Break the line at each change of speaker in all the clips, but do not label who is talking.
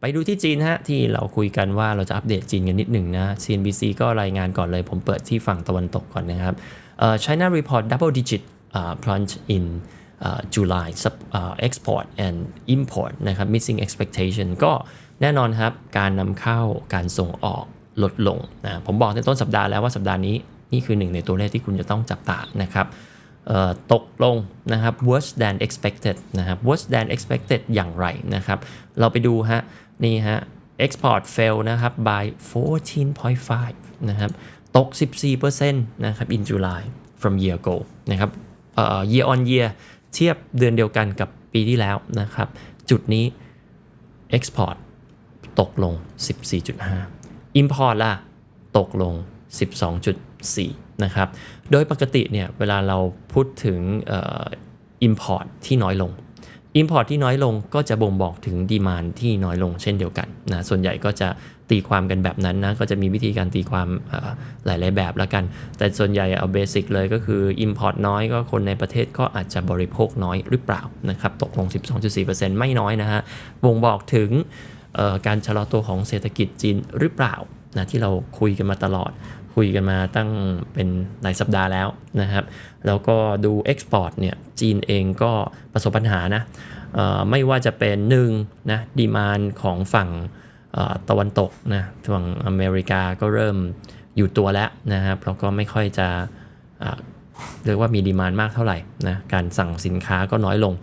ไปดูที่จีนฮะที่เราคุยกันว่าเราจะอัปเดตจีนกันนิดหนึ่งนะ CNBC ก็รายงานก่อนเลย ผมเปิดที่ฝั่งตะวันตกก่อนนะครับเอ่อ China report double digit uh, plunge in uh, July sub- uh, export and import นะครับ missing expectation ก็แน่นอนครับการนำเข้าการส่งออกลดลงนะผมบอกในต้นสัปดาห์แล้วว่าสัปดาห์นี้ นี่คือหนึ่งในตัวเลขที่คุณจะต้องจับตานะครับเอ่อตกลงนะครับ worse than expected นะครับ worse than expected อย่างไรนะครับ เราไปดูฮะ นี่ฮะ export fell นะครับ by 14.5 นะครับ ตก 14%นะครับ in July from year ago นะครับเอ่อ year on year เทียบเดือนเดียวกันกับปีที่แล้วนะครับ จุดนี้ export ตกลง 14.5 import ล่ะ ตกลง 12.4 นะครับ โดยปกติเนี่ย เวลาเราพูดถึงเอ่อ import ที่น้อยลง import ที่น้อยลงก็จะบ่งบอกถึงดีมานที่น้อยลงเช่นเดียวกันนะส่วนใหญ่ก็จะตีความกันแบบนั้นนะก็จะมีวิธีการตีความเอ่อหลาย ๆ แบบแล้วกัน แต่ส่วนใหญ่เอาเบสิกเลยก็คือ import น้อยก็คนในประเทศก็อาจจะบริโภคน้อยหรือเปล่านะครับตกลง 12.4%ไม่น้อยนะฮะบ่งบอกถึงการชะลอตัวของเศรษฐกิจจีนหรือเปล่านะที่เราคุยกันมาตลอด คุยกันมาตั้งเป็นหลายสัปดาห์แล้วนะครับ แล้วก็ดูเอ็กซ์พอร์ตเนี่ยจีนเองก็ประสบปัญหานะไม่ว่าจะเป็นหนึ่งนะดีมานของฝั่งตะวันตกนะฝั่งอเมริกาก็เริ่มอยู่ตัวแล้วนะครับแล้วก็ไม่ค่อยจะเรียกว่ามีดีมานมากเท่าไหร่นะการสั่งสินค้าก็น้อยลง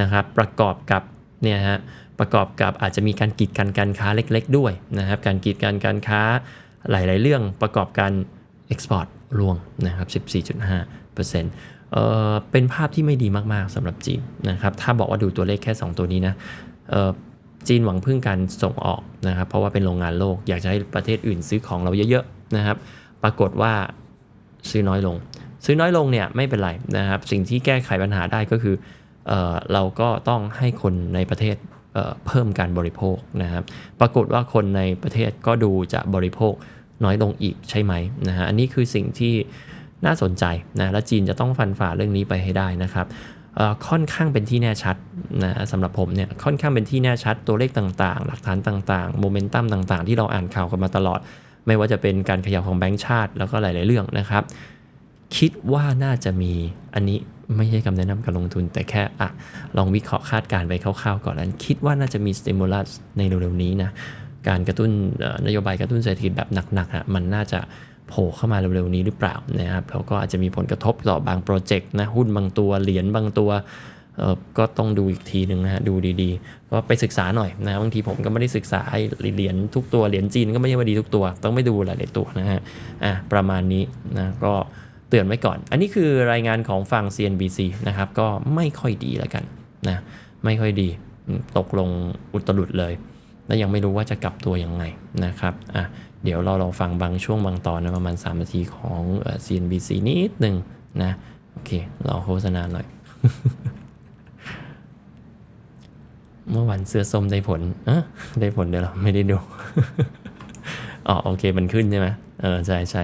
นะครับ ประกอบกับเนี่ยฮะประกอบกับอาจจะมีการกีดกันการค้าเล็ก ๆ ด้วยนะครับ การกีดกันการค้า หลาย ๆ เรื่องประกอบการ Export ร่วงนะครับ 14.5%เอ่อเป็นภาพที่ไม่ดีมาก ๆสำหรับจีนนะครับ ถ้าบอกว่าดูตัวเลขแค่ 2 ตัวนี้นะเอ่อจีนหวังพึ่งการส่งออกนะครับ เพราะว่าเป็นโรงงานโลก อยากจะให้ประเทศอื่นซื้อของเราเยอะ ๆ นะครับ ปรากฏว่าซื้อน้อยลง ซื้อน้อยลงเนี่ยไม่เป็นไรนะครับ สิ่งที่แก้ไขปัญหาได้ก็คือเออเราก็ต้องให้คนในประเทศเอ่อเพิ่มการบริโภคนะครับ ปรากฏว่าคนในประเทศก็ดูจะบริโภค น้อยลงอีกใช่ไหมนะฮะอันนี้คือสิ่งที่น่าสนใจนะและจีนจะต้องฟันฝ่าเรื่องนี้ไปให้ได้นะครับค่อนข้างเป็นที่แน่ชัดนะสำหรับผมเนี่ยค่อนข้างเป็นที่แน่ชัดตัวเลขต่างๆ หลักฐานต่างๆโมเมนตัมต่างๆ ที่เราอ่านข่าวกันมาตลอด ไม่ว่าจะเป็นการขยับของแบงก์ชาติแล้วก็หลาย ๆ เรื่องนะครับ คิดว่าน่าจะมีอันนี้ไม่ใช่คำแนะนำการลงทุน แต่แค่อะลองวิเคราะห์คาดการณ์ไปคร่าวๆก่อนนั้นคิดว่าน่าจะมีสติมูลัสในเร็วๆนี้นะ การกระตุ้นนโยบายกระตุ้นเศรษฐกิจแบบหนักๆอะมันน่าจะโผล่เข้ามาเร็วๆนี้หรือเปล่านะครับแล้วก็อาจจะมีผลกระทบต่อบางโปรเจกต์นะหุ้นบางตัวเหรียญบางตัวก็ต้องดูอีกทีหนึ่งนะฮะดูดีๆ ก็ไปศึกษาหน่อยนะบางทีผมก็ไม่ได้ศึกษาไอ้เหรียญทุกตัวเหรียญจีนก็ไม่ใช่ว่าดีทุกตัว ต้องไปดูหลายๆตัวนะฮะอะประมาณนี้นะก็เตือนไว้ก่อน อันนี้คือรายงานของฝั่ง CNBC นะครับก็ไม่ค่อยดีแล้วกันนะไม่ค่อยดีตกลงอุตรุดเลย และยังไม่รู้ว่าจะกลับตัวยังไงนะครับอะเดี๋ยวเราลองฟังบางช่วงบางตอนนะประมาณ 3 นาทีของ CNBC นิดหนึ่งนะโอเครอโฆษณาหน่อย เมื่อวันเสื้อส้มได้ผลเอะได้ผลเดี๋ยวเราไม่ได้ดูอ๋อโอเคมันขึ้นใช่ไหมเออใช่ใช่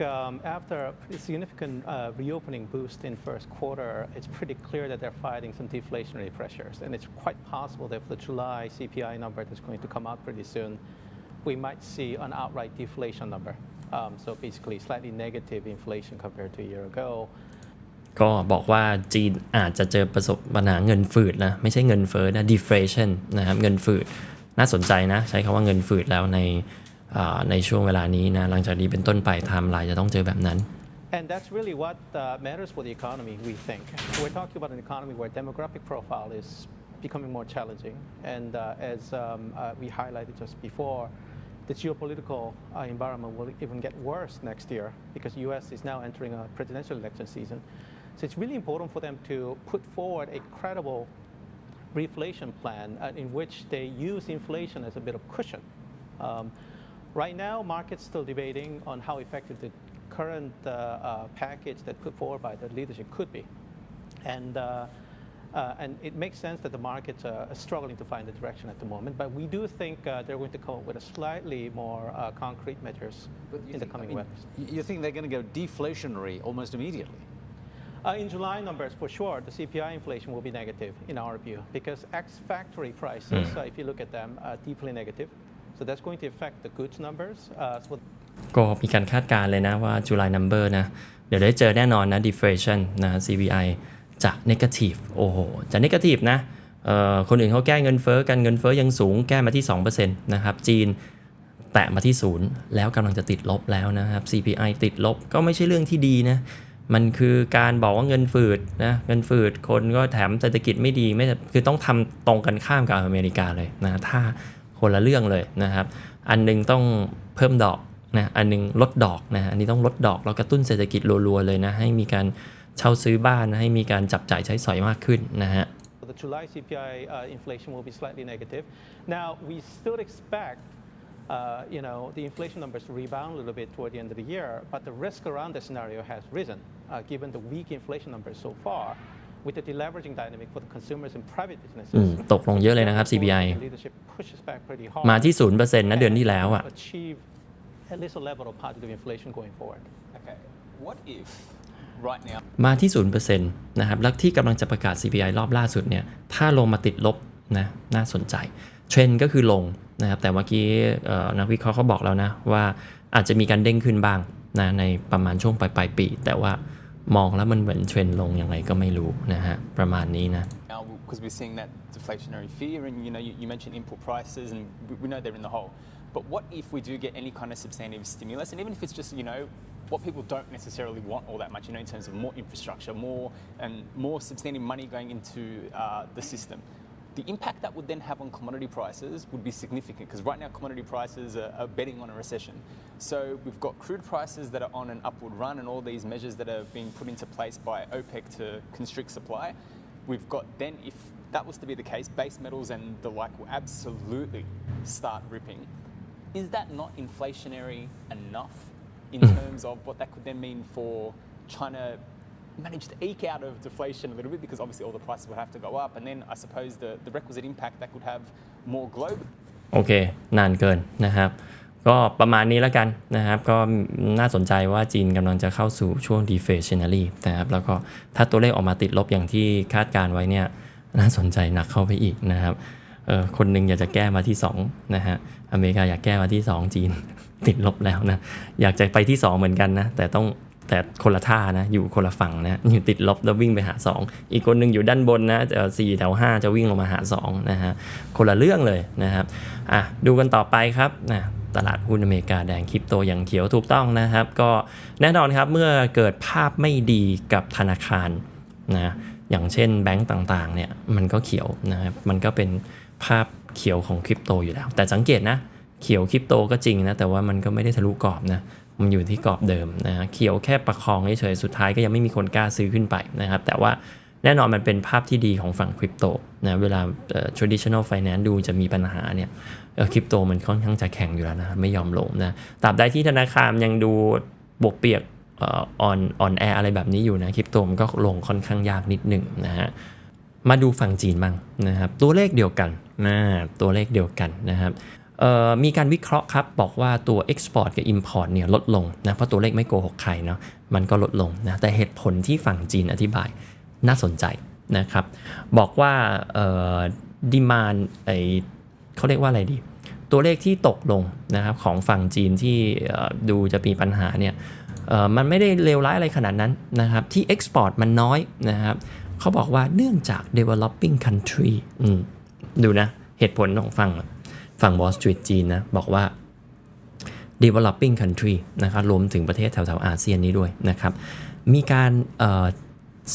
um, after a pretty significant uh, reopening boost in first quarter, it's pretty clear that they're fighting some deflationary pressures. And it's quite possible that if the July CPI number that's going to come out pretty soon, we might see an outright deflation number. Um, so basically slightly negative inflation compared to a year ago.
ก็บอกว่าจีนอาจจะเจอประสบปัญหาเงินฝืดนะ ไม่ใช่เงินเฟ้อนะ deflation นะครับ เงินฝืด น่าสนใจนะ ใช้คำว่าเงินฝืดแล้วในอ่า ในช่วงเวลานี้นะ หลังจากนี้เป็นต้นไปไทม์ไลน์จะต้องเจอแบบนั้น
And that's really what uh, matters for the economy, we think. We're talking about an economy where demographic profile is becoming more challenging. And uh, as um, uh, we highlighted just before, the geopolitical uh, environment will even get worse next year because U.S. is now entering a presidential election season. So it's really important for them to put forward a credible reflation plan uh, in which they use inflation as a bit of cushion. Um, right now, markets still debating on how effective the current uh, uh, package that put forward by the leadership could be, and. Uh, uh, and it makes sense that the markets are struggling to find the direction at the moment, but we do think uh, they're going to come up with a slightly more uh, concrete measures
But you
in the
think- I
coming
mean,
weeks.
You think they're going to go deflationary almost immediately?
Uh, in July numbers, for sure, the CPI inflation will be negative in our view because ex-factory prices, uh, if you look at them, are deeply negative. So that's going to affect the goods numbers. Uh, so
ก็มีการคาดการณ์เลยนะว่า July number นะ เดี๋ยวได้เจอแน่นอนนะ deflation นะ CPI จะ negative โอ้โห จะ negative นะคนอื่นเขาแก้เงินเฟ้อกันเงินเฟ้อยังสูงแก้มาที่ 2%นะครับ จีนแตะมาที่ศูนย์แล้วกำลังจะติดลบแล้วนะครับ CPI ติดลบก็ไม่ใช่เรื่องที่ดีนะ มันคือการบอกว่าเงินฝืดนะเงินฝืดคนก็แถมเศรษฐกิจไม่ดีไม่คือต้องทำตรงกันข้ามกับอเมริกาเลยนะถ้า คนละเรื่องเลยนะครับ อันนึงต้องเพิ่มดอกนะอันนึงลดดอกนะอันนี้ต้องลดดอกแล้วกระตุ้นเศรษฐกิจรัวๆเลยนะให้มีการเช่าซื้อบ้านให้มีการจับจ่ายใช้สอยมากขึ้นนะฮะ
the July CPI uh, inflation will be slightly negative. Now, we still expect uh, you know, the inflation numbers to rebound a little bit toward the end of the year, but the risk around the scenario has risen uh, given the weak inflation numbers so far with the deleveraging dynamic for the consumers and private
อื
businesses.
มตกลงเยอะเลยนะครับ CPI
Leadership pushes back pretty hard
มาที่ 0%นะเดือนที่แล้วอะ
and achieve at least a level of positive inflation going forward.
Okay. What if right now
มาที่ 0%นะครับ แล้วที่กำลังจะประกาศ CPI รอบล่าสุดเนี่ย ถ้าลงมาติดลบนะน่าสนใจ เทรนด์ก็คือลงนะครับ แต่เมื่อกี้เอ่อนักวิเคราะห์เขาบอกแล้วนะ ว่าอาจจะมีการเด้งขึ้นบ้างนะในประมาณช่วงปลายปลายๆปี แต่ว่า มองแล้วมันเหมือนเทรนลงยังไงก็ไม่รู้นะฮะ ประมาณนี้นะ
because we're seeing that deflationary fear and you know you, you mentioned input prices and we, we know they're in the hole but what if we do get any kind of substantive stimulus and even if it's just you know what people don't necessarily want all that much you know in terms of more infrastructure more and more substantive money going into uh, the system the impact that would then have on commodity prices would be significant because right now commodity prices are, are betting on a recession. So we've got crude prices that are on an upward run and all these measures that are being put into place by OPEC to constrict supply. We've got then, if that was to be the case, base metals and the like will absolutely start ripping. Is that not inflationary enough in hmm. terms of what that could then mean for China manage to eke out of deflation a little bit because obviously all the prices would have to go up and then I suppose the, the requisite impact that could have more global
โอเคนานเกินนะครับ ก็ประมาณนี้แล้วกันนะครับ ก็น่าสนใจว่าจีนกำลังจะเข้าสู่ช่วง deflationary นะครับแล้วก็ถ้าตัวเลขออกมาติดลบอย่างที่คาดการไว้เนี่ยน่าสนใจหนักเข้าไปอีกนะครับเออคนหนึ่งอยากจะแก้มาที่2นะฮะอเมริกาอยากแก้มาที่ 2 จีนติดลบแล้วนะ อยากจะไปที่ 2 เหมือนกันนะ แต่ต้อง แต่คนละท่านะ อยู่คนละฝั่งนะอยู่ติดลบแล้ววิ่งไปหา 2 อีกคนหนึ่งอยู่ด้านบนนะจะสี่แถว5จะวิ่งลงมาหา2นะฮะคนละเรื่องเลยนะครับอะดูกันต่อไปครับนะตลาดหุ้นอเมริกาแดงคริปโตอย่างเขียวถูกต้องนะครับ ก็แน่นอนครับเมื่อเกิดภาพไม่ดีกับธนาคารนะอย่างเช่นแบงก์ต่างๆเนี่ยมันก็เขียวนะครับมันก็เป็นภาพเขียวของคริปโตอยู่แล้ว แต่สังเกตนะเขียวคริปโตก็จริงนะแต่ว่ามันก็ไม่ได้ทะลุกรอบนะ มันอยู่ที่กรอบเดิมนะฮะเขียวแค่ประคองเฉยๆสุดท้ายก็ยังไม่มีคนกล้าซื้อขึ้นไปนะครับแต่ว่าแน่นอนมันเป็นภาพที่ดีของฝั่งคริปโตนะเวลา traditional finance ดูจะมีปัญหาเนี่ยคริปโตมันค่อนข้างจะแข็งอยู่แล้วนะไม่ยอมลงนะตราบใดที่ธนาคารยังดูบวกเปียกอ่อนอ่อนแออะไรแบบนี้อยู่นะคริปโตมันก็ลงค่อนข้างยากนิดหนึ่งนะฮะมาดูฝั่งจีนบ้างนะครับตัวเลขเดียวกันนะตัวเลขเดียวกันนะครับ มีการวิเคราะห์ครับ บอกว่าตัว Export กับ Import เนี่ยลดลงนะเพราะตัวเลขไม่โกหกใครเนาะมันก็ลดลงนะแต่เหตุผลที่ฝั่งจีนอธิบายน่าสนใจนะครับ บอกว่าดีมานไอเขาเรียกว่าอะไรดี ตัวเลขที่ตกลงนะครับของฝั่งจีนที่ดูจะมีปัญหาเนี่ยมันไม่ได้เลวร้ายอะไรขนาดนั้นนะครับ ที่ Export มันน้อยนะครับเขาบอกว่าเนื่องจาก developing country ดูนะ เหตุผลของฝั่ง ฝั่ง Wall Street จีนนะบอกว่า developing country นะครับรวมถึงประเทศแถวๆอาเซียนนี้ด้วยนะครับ มีการ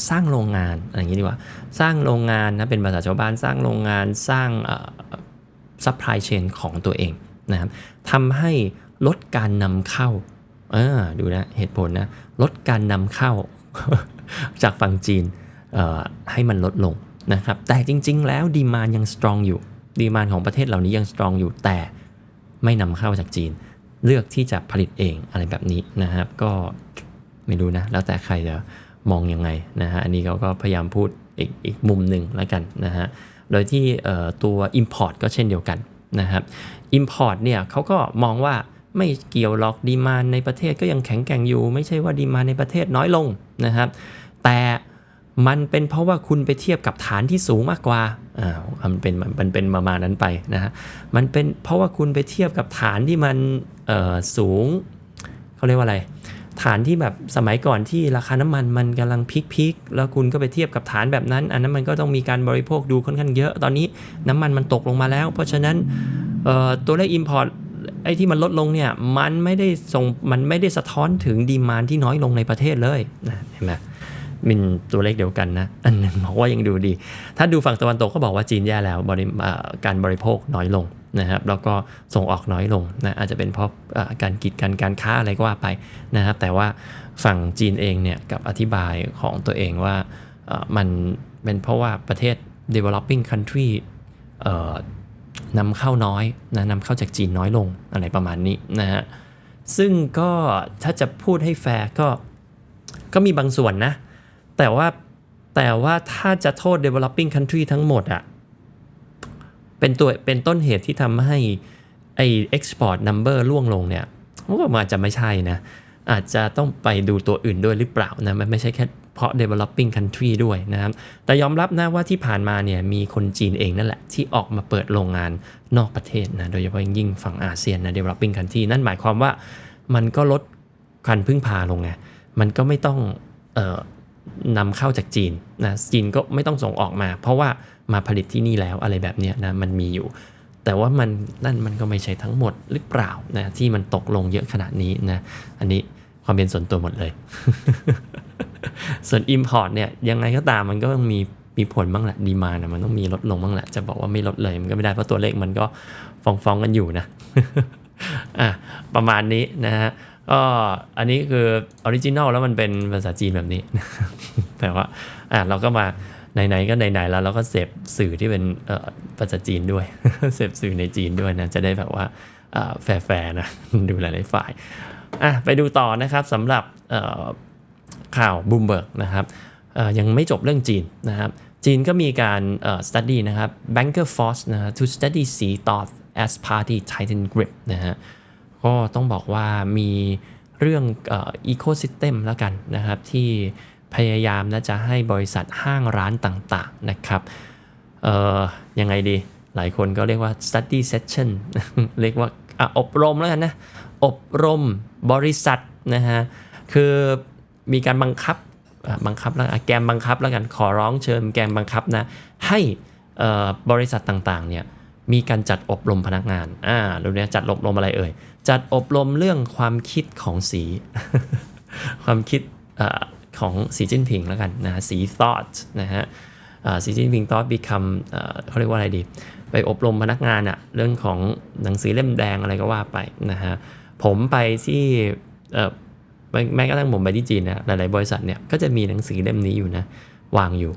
สร้างโรงงานอะไรอย่างนี้ดีกว่า สร้างโรงงานนะเป็นภาษาชาวบ้านสร้างโรงงานสร้างเอ่อ supply chain ของตัวเองนะครับทำให้ลดการนำเข้าเออดูนะเหตุผลนะลดการนำเข้าจากฝั่งจีนให้มันลดลงนะครับแต่จริง ๆ แล้วดีมานยัง strong อยู่ ดีมานของประเทศเหล่านี้ยัง strong อยู่แต่ไม่นำเข้าจากจีน เลือกที่จะผลิตเองอะไรแบบนี้นะครับ ก็ไม่รู้นะ แล้วแต่ใครจะมองยังไงนะฮะอันนี้เขาก็พยายามพูดอีกอีกมุมหนึ่งแล้วกันนะฮะโดยที่ตัว Import ก็เช่นเดียวกันนะครับ Import เนี่ยเขาก็มองว่าไม่เกี่ยวหรอกดีมานในประเทศก็ยังแข็งแกร่งอยู่ ไม่ใช่ว่าดีมานในประเทศน้อยลงนะครับ แต่ มันเป็นเพราะว่าคุณไปเทียบกับฐานที่สูงมากกว่าอ่ามันเป็นมันเป็นประมาณนั้นไปนะฮะมันเป็นเพราะว่าคุณไปเทียบกับฐานที่มันเอ่อสูงเขาเรียกว่าอะไร ฐานที่แบบสมัยก่อนที่ราคาน้ำมันมันกำลังพีคๆแล้วคุณก็ไปเทียบกับฐานแบบนั้น อันนั้นมันก็ต้องมีการบริโภคดูค่อนข้างเยอะ ตอนนี้น้ำมันมันตกลงมาแล้ว เพราะฉะนั้นเอ่อตัวเลข Import ไอ้ที่มันลดลงเนี่ยมันไม่ได้ส่งมันไม่ได้สะท้อนถึงดีมานที่น้อยลงในประเทศเลยนะเห็นไหม มินตัวเลขเดียวกันนะ อันนึงบอกว่ายังดูดี ถ้าดูฝั่งตะวันตกก็บอกว่าจีนแย่แล้วบริการบริโภคน้อยลงนะครับแล้วก็ส่งออกน้อยลงนะอาจจะเป็นเพราะการกีดกันการค้าอะไรก็ว่าไปนะครับ แต่ว่าฝั่งจีนเองเนี่ยกับอธิบายของตัวเองว่ามันเป็นเพราะว่าประเทศ developing country นำเข้าน้อยนะนำเข้าจากจีนน้อยลงอะไรประมาณนี้นะฮะซึ่งก็ถ้าจะพูดให้แฟร์ก็ก็มีบางส่วนนะ แต่ว่าแต่ว่าถ้าจะโทษ developing country ทั้งหมดอะเป็นตัวเป็นต้นเหตุที่ทำให้ไอ export number ล่วงลงเนี่ยผมว่ามันอาจจะไม่ใช่นะ อาจจะต้องไปดูตัวอื่นด้วยหรือเปล่านะ มันไม่ใช่แค่เพราะ developing country ด้วยนะครับ แต่ยอมรับนะว่าที่ผ่านมาเนี่ยมีคนจีนเองนั่นแหละ ที่ออกมาเปิดโรงงานนอกประเทศนะ โดยเฉพาะยิ่งฝั่งอาเซียนนะ developing country นั่นหมายความว่ามันก็ลดการพึ่งพาลงไง มันก็ไม่ต้องเอ่อ นำเข้าจากจีนนะจีนก็ไม่ต้องส่งออกมา เพราะว่ามาผลิตที่นี่แล้วอะไรแบบนี้นะมันมีอยู่ แต่ว่ามันนั่นมันก็ไม่ใช่ทั้งหมดหรือเปล่านะที่มันตกลงเยอะขนาดนี้นะอันนี้ความเป็นส่วนตัวหมดเลย ส่วน Import เนี่ยยังไงก็ตามมันก็ต้องมีมีผลบ้างแหละดีมานะมันต้องมีลดลงบ้างแหละ จะบอกว่าไม่ลดเลยมันก็ไม่ได้เพราะตัวเลขมันก็ฟ้องฟ้องๆกันอยู่นะอะประมาณนี้นะฮะ ก็อันนี้คือออริจินอลแล้วมันเป็นภาษาจีนแบบนี้ แต่ว่าอะเราก็มาไหนๆก็ไหนๆแล้วเราก็เสพสื่อที่เป็นภาษาจีนด้วย เสพสื่อในจีนด้วยนะจะได้แบบว่าแฟร์ๆนะดูหลายๆฝ่ายอะไปดูต่อนะครับสำหรับข่าวบูมเบิร์กนะครับยังไม่จบเรื่องจีนนะครับ จีนก็มีการ study นะครับ Banker Force นะฮะ to study Xi thought as party tighten grip นะฮะ ก็ต้องบอกว่ามีเรื่องอ่อ ecosystem แล้วกันนะครับที่พยายามนะจะให้บริษัทห้างร้านต่างๆนะครับเอ่อยังไงดี หลายคนก็เรียกว่า study session เรียกว่าออบรมแล้วกันนะ อบรมบริษัทนะฮะ คือมีการบังคับบังคับแล้วแกมบังคับแล้วกันขอร้องเชิญแกมบังคับนะ ให้บริษัทต่างๆเนี่ย มีการจัดอบรมพนักงาน อ่าดูเนี่ยจัดอบรมอะไรเอ่ย จัดอบรมเรื่องความคิดของสี ความคิดเอ่อของสีจิ้นผิงแล้วกันนะสี thought นะฮะอ่าสีจิ้นผิง thought become เขาเรียกว่าอะไรดี ไปอบรมพนักงานอะเรื่องของหนังสือเล่มแดงอะไรก็ว่าไปนะฮะ ผมไปที่เอ่อแม้กระทั่งผมไปที่จีนนะหลายๆบริษัทเนี่ย ก็จะมีหนังสือเล่มนี้อยู่นะ วางอยู่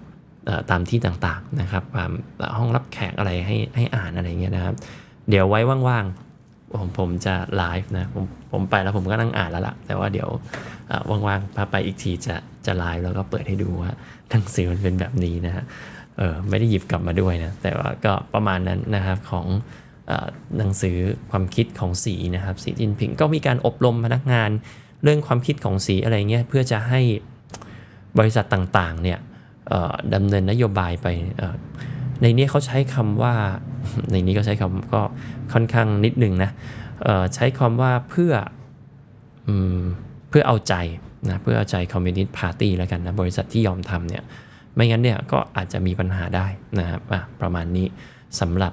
ตามที่ต่างๆนะครับตามห้องรับแขกอะไรให้ให้อ่านอะไรเงี้ยนะครับ เดี๋ยวไว้ว่างๆผมผมจะไลฟ์นะผมผมไปแล้วผมก็นั่งอ่านแล้วล่ะ แต่ว่าเดี๋ยวว่างๆพาไปอีกทีจะจะไลฟ์แล้วก็เปิดให้ดูว่าหนังสือมันเป็นแบบนี้นะฮะเออไม่ได้หยิบกลับมาด้วยนะแต่ว่าก็ประมาณนั้นนะครับของเออหนังสือความคิดของสีนะครับสีจินผิงก็มีการอบรมพนักงานเรื่องความคิดของสีอะไรเงี้ยเพื่อจะให้บริษัทต่างๆเนี่ย ดำเนินนโยบายไป ในนี้เขาใช้คำว่า ในนี้ก็ใช้คำก็ค่อนข้างนิดหนึ่งนะใช้คำว่าเพื่ออเพื่อเอาใจนะเพื่อเอาใจคอมมิวนิสต์พาร์ตี้แล้วกันนะบริษัทที่ยอมทำเนี่ยไม่งั้นเนี่ยก็อาจจะมีปัญหาได้นะครับประมาณนี้สำหรับ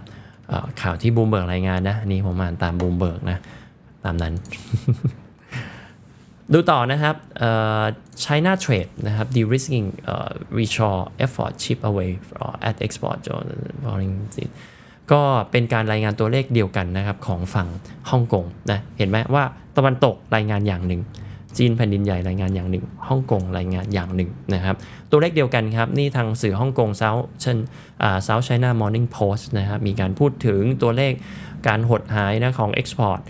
ข่าวที่บูมเบิร์กรายงานนะนนี้ผมอ่านตามบูมเบิร์กนะ ตามนั้น ดูต่อนะครับ China Trade นะครับ de-risking เอ่อ reshore effort chip away at export ก็เป็นการรายงานตัวเลขเดียวกันนะครับของฝั่งฮ่องกงนะเห็นไหมว่าตะวันตกรายงานอย่างหนึ่ง จีนแผ่นดินใหญ่รายงานอย่างหนึ่งฮ่องกงรายงานอย่างหนึ่งนะครับ ตัวเลขเดียวกันครับ นี่ทางสื่อฮ่องกงเซาเชนอ่า South China Morning Post นะครับมีการพูดถึงตัวเลขการหดหายนะของ Export ต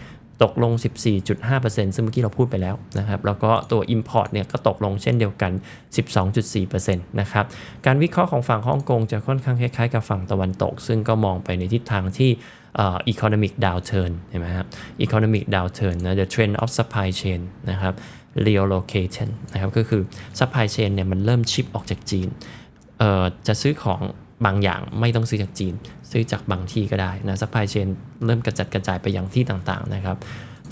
ตกลง 14.5%ซึ่งเมื่อกี้เราพูดไปแล้วนะครับ แล้วก็ตัว Import เนี่ยก็ตกลงเช่นเดียวกัน 12.4%นะครับ การวิเคราะห์ของฝั่งฮ่องกงจะค่อนข้างคล้ายๆกับฝั่งตะวันตก ซึ่งก็มองไปในทิศทางที่อ่อ economic downturn เห็นไหมครับ economic downturn นะ the trend of supply chain นะครับ relocation นะครับ ก็คือ supply chain เนี่ยมันเริ่มชิปออกจากจีนเอ่อจะซื้อของ บางอย่างไม่ต้องซื้อจากจีน ซื้อจากบางที่ก็ได้นะ supply chain เริ่มกระจัดกระจายไปยังที่ต่างๆนะครับ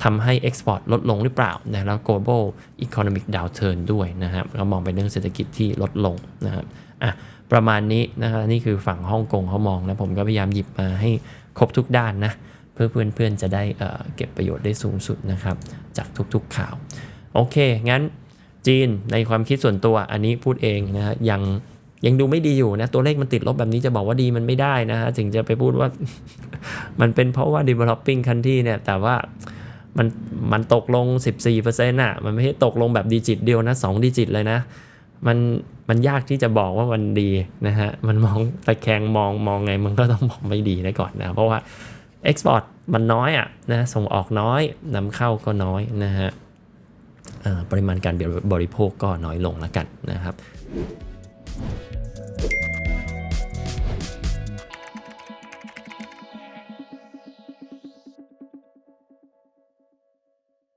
ทำให้ export ลดลงหรือเปล่านะแล้ว global economic downturn ด้วยนะครับเรามองไปเรื่องเศรษฐกิจที่ลดลงนะครับอะประมาณนี้นะครับนี่คือฝั่งฮ่องกงเขามองนะผมก็พยายามหยิบมาให้ครบทุกด้านนะเพื่อเพื่อนๆจะได้เก็บประโยชน์ได้สูงสุดนะครับจากทุกๆข่าว โอเค งั้นจีนในความคิดส่วนตัวอันนี้พูดเองนะฮะยัง ยังดูไม่ดีอยู่นะ ตัวเลขมันติดลบแบบนี้จะบอกว่าดีมันไม่ได้นะฮะถึงจะไปพูดว่า มันเป็นเพราะว่า developing country เนี่ย แต่ว่ามันมันตกลง 14%อะ มันไม่ใช่ตกลงแบบดิจิตเดียวนะ2ดิจิตเลยนะ มันมันยากที่จะบอกว่ามันดีนะฮะ มันมองตะแคงมองมองไงมันก็ต้องบอกไม่ดีนะก่อนนะ เพราะว่า export มันน้อยอะนะส่งออกน้อยนำเข้าก็น้อยนะฮะอ่อปริมาณการบริโภคก็น้อยลงแล้วกันนะครับ